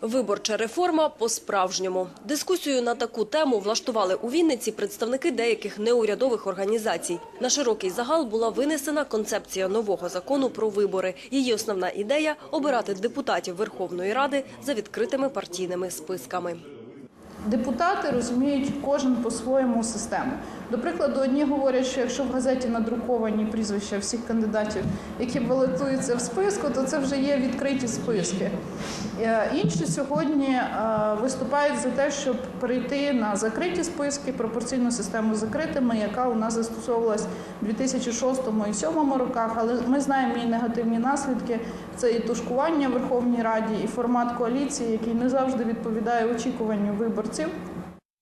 Виборча реформа по-справжньому. Дискусію на таку тему влаштували у Вінниці представники деяких неурядових організацій. На широкий загал була винесена концепція нового закону про вибори. Її основна ідея – обирати депутатів Верховної Ради за відкритими партійними списками. Депутати розуміють кожен по-своєму систему. До прикладу, одні говорять, що якщо в газеті надруковані прізвища всіх кандидатів, які балотуються в списку, то це вже є відкриті списки. Е, Інші сьогодні е, виступають за те, щоб перейти на закриті списки, пропорційну систему закритими, яка у нас застосовувалась у 2006 і 2007 роках. Але ми знаємо її негативні наслідки. Це і тушкування в Верховній Раді, і формат коаліції, який не завжди відповідає очікуванню виборців.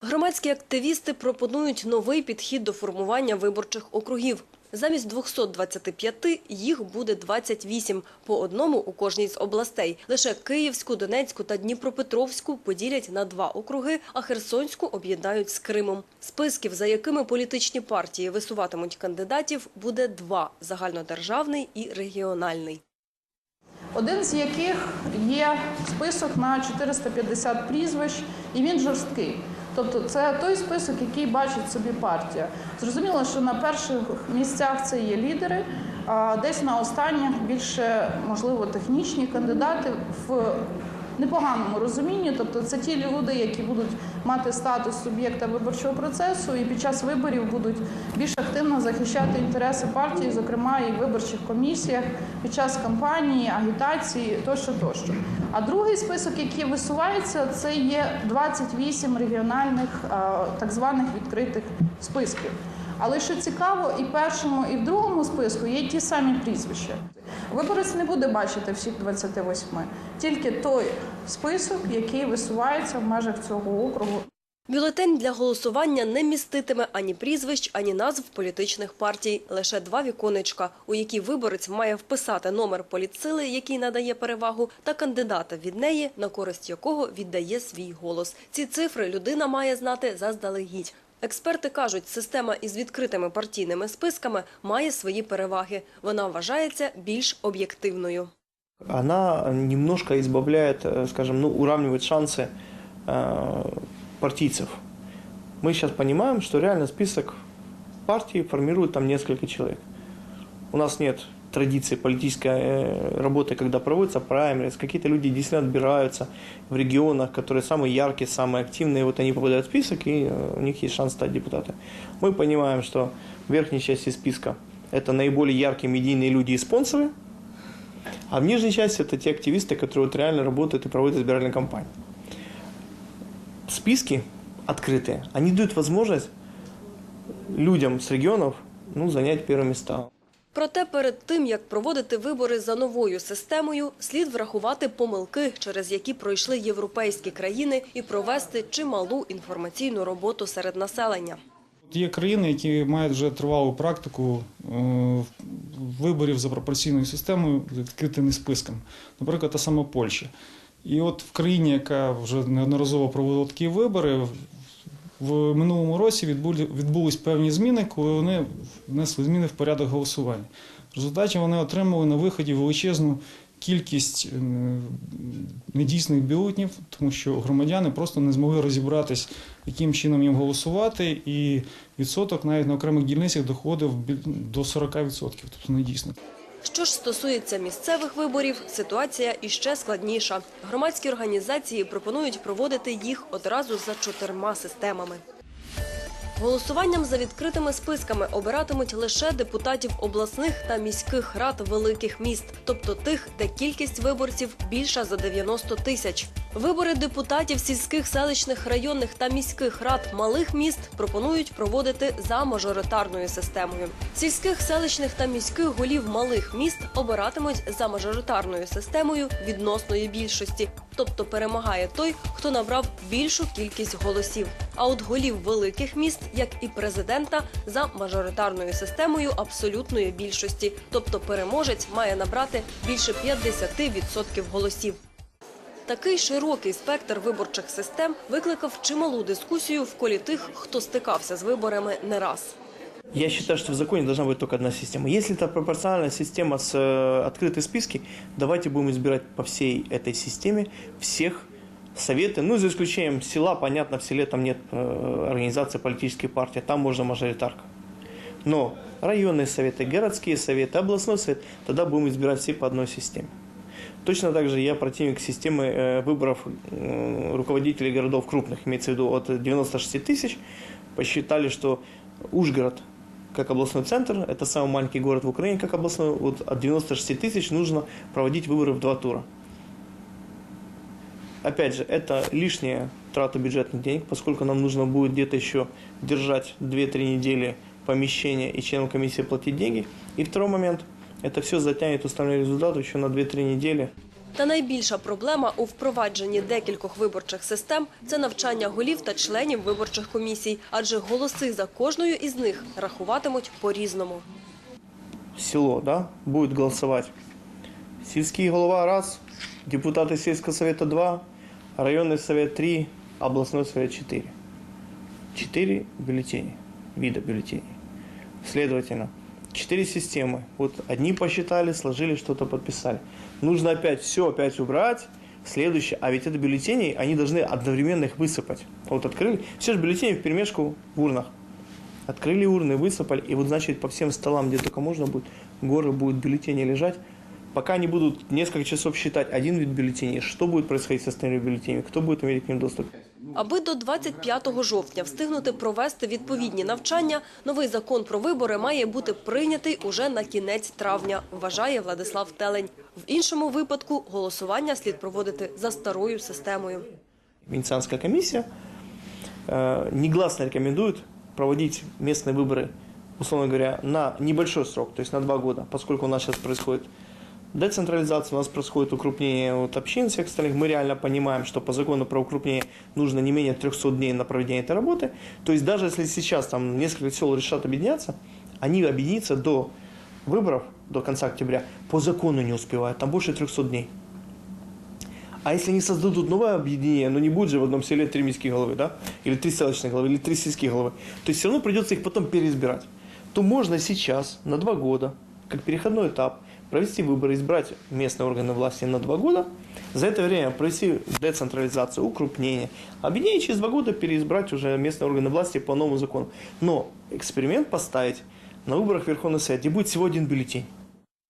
Громадські активісти пропонують новий підхід до формування виборчих округів. Замість 225 їх буде 28, по одному у кожній з областей. Лише Київську, Донецьку та Дніпропетровську поділять на два округи, а Херсонську об'єднають з Кримом. Списків, за якими політичні партії висуватимуть кандидатів, буде два – загальнодержавний і регіональний. Один з яких є список на 450 прізвищ, і він жорсткий. Тобто це той список, який бачить собі партія. Зрозуміло, що на перших місцях це є лідери, а десь на останніх більше можливо технічні кандидати в непоганому розумінні. Тобто це ті люди, які будуть мати статус суб'єкта виборчого процесу і під час виборів будуть більш активно захищати інтереси партії, зокрема і в виборчих комісіях під час кампанії, агітації тощо, тощо. А другий список, який висувається, це є 28 регіональних так званих відкритих списків. Але що цікаво, і в першому, і в другому списку є ті самі прізвища. Виборець не буде бачити всіх 28, тільки той список, який висувається в межах цього округу. Бюлетень для голосування не міститиме ані прізвищ, ані назв політичних партій. Лише два віконечка, у які виборець має вписати номер політсили, який надає перевагу, та кандидата від неї, на користь якого віддає свій голос. Ці цифри людина має знати заздалегідь. Експерти кажуть, система із відкритими партійними списками має свої переваги. Вона вважається більш об'єктивною. она немножко избавляет, э, скажем, ну, уравнивает шансы э, партийцев. Мы сейчас понимаем, что реально список партии формирует там несколько человек. У нас нет традиции политической э, работы, когда проводятся праймерис, какие-то люди действительно отбираются в регионах, которые самые яркие, самые активные, вот они попадают в список, и э, у них есть шанс стать депутатами. Мы понимаем, что в верхней части списка это наиболее яркие медийные люди и спонсоры, а в нижней части это те активисты, которые вот реально работают и проводят избирательную кампанию. Списки открытые, они дают возможность людям с регионов ну, занять первые места. Проте перед тим, як проводити вибори за новою системою, слід врахувати помилки, через які пройшли європейські країни, і провести чималу інформаційну роботу серед населення. Є країни, які мають вже тривалу практику е, виборів за пропорційною системою з відкритими списками. Наприклад, та сама Польща. І от в країні, яка вже неодноразово проводила такі вибори, в- минулому році відбулись певні зміни, коли вони внесли зміни в порядок голосування. В результаті вони отримали на виході величезну кількість е, недійсних бюлетнів, тому що громадяни просто не змогли розібратись, яким чином їм голосувати, і відсоток навіть на окремих дільницях доходив до 40%, тобто недійсних. Що ж стосується місцевих виборів, ситуація іще складніша. Громадські організації пропонують проводити їх одразу за чотирма системами. Голосуванням за відкритими списками обиратимуть лише депутатів обласних та міських рад великих міст, тобто тих, де кількість виборців більша за 90 тисяч. Вибори депутатів сільських, селищних, районних та міських рад малих міст пропонують проводити за мажоритарною системою. Сільських, селищних та міських голів малих міст обиратимуть за мажоритарною системою відносної більшості, тобто перемагає той, хто набрав більшу кількість голосів. А от голів великих міст, як і президента, за мажоритарною системою абсолютної більшості, тобто переможець має набрати більше 50% голосів. Такий широкий спектр виборчих систем викликав чималу дискусію в колі тих, хто стикався з виборами не раз. Я считаю, что в законе должна быть только одна система. Если это пропорциональная система с э, открытой списки, давайте будем избирать по всей этой системе всех советы, ну, за исключением села, понятно, в селе там нет э, организации политической партии, там можно мажоритарка. Но районные советы, городские советы, областной совет, тогда будем избирать все по одной системе. Точно так же я противник системы э, выборов э, руководителей городов крупных, имеется в виду от 96 тысяч. Посчитали, что Ужгород, как областной центр, это самый маленький город в Украине, как областной, вот от 96 тысяч нужно проводить выборы в два тура. Опять же, это лишняя трата бюджетных денег, поскольку нам нужно будет где-то еще держать 2-3 недели помещения и членам комиссии платить деньги. И второй момент, это все затянет уставный результат еще на 2-3 недели. Та найбільша проблема у впровадженні декількох виборчих систем – це навчання голів та членів виборчих комісій, адже голоси за кожною із них рахуватимуть по-різному. село, да, будет голосовать. Сельский голова раз, депутаты сельского совета два, районный совет три, областной совет четыре. Четыре бюллетени, вида бюллетеней. Следовательно, четыре системы. Вот одни посчитали, сложили, что-то подписали. Нужно опять все опять убрать. Следующее, а ведь это бюллетени, они должны одновременно их высыпать. Вот открыли, все же бюллетени в перемешку в урнах. Открыли урны, высыпали, и вот, значит, по всем столам, где только можно будет, горы будут бюллетени лежать. Пока они будут несколько часов считать один вид бюллетеней, что будет происходить с остальными бюллетенями, кто будет иметь к ним доступ. Аби до 25 жовтня встигнути провести відповідні навчання, новий закон про вибори має бути прийнятий уже на кінець травня, вважає Владислав Телень. В іншому випадку голосування слід проводити за старою системою. Венецианская комиссия э, негласно рекомендует проводить местные выборы, условно говоря, на небольшой срок, то есть на два года, поскольку у нас сейчас происходит децентрализация, у нас происходит укрупнение вот общин всех остальных. Мы реально понимаем, что по закону про укрупнение нужно не менее 300 дней на проведение этой работы. То есть даже если сейчас там несколько сел решат объединяться, они объединиться до выборов, до конца октября, по закону не успевают, там больше 300 дней. А если они создадут новое объединение, ну не будет же в одном селе три міських головы, да? Или три селочных головы, или три сельских головы. То есть все равно придется их потом переизбирать. То можно сейчас на два года, как переходной этап, провести выборы, избрать местные органы власти на два года, за это время провести децентрализацию, укрупнение, объединение через два года переизбрать уже местные органы власти по новому закону. Но эксперимент поставить на выборах в Верховный Совет, где будет всего один бюллетень.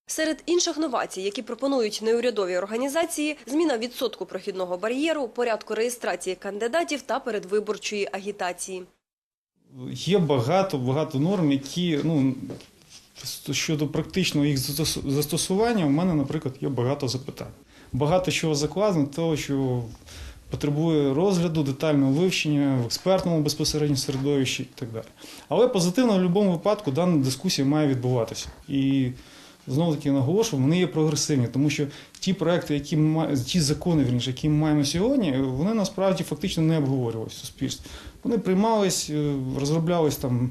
Серед інших новацій, які пропонують неурядові організації, зміна відсотку прохідного бар'єру, порядку реєстрації кандидатів та передвиборчої агітації. Є багато багато норм, які ну щодо практичного їх застосування, у мене, наприклад, є багато запитань. Багато чого закладено, того, що потребує розгляду, детального вивчення в експертному безпосередньо середовищі і так далі. Але позитивно в будь-якому випадку дана дискусія має відбуватися. І знову таки наголошую, вони є прогресивні, тому що ті проекти, які ми ті закони, вірніше, які ми маємо сьогодні, вони насправді фактично не обговорювалися в суспільстві. Вони приймались, е, розроблялись там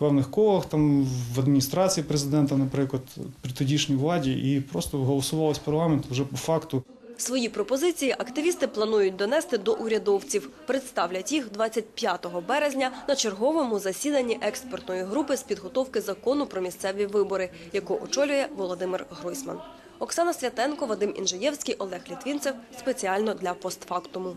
певних колах, там в адміністрації президента, наприклад, при тодішній владі, і просто голосувалось парламент вже по факту. Свої пропозиції активісти планують донести до урядовців. Представлять їх 25 березня на черговому засіданні експертної групи з підготовки закону про місцеві вибори, яку очолює Володимир Гройсман. Оксана Святенко, Вадим Інжиєвський, Олег Літвінцев. Спеціально для постфактуму.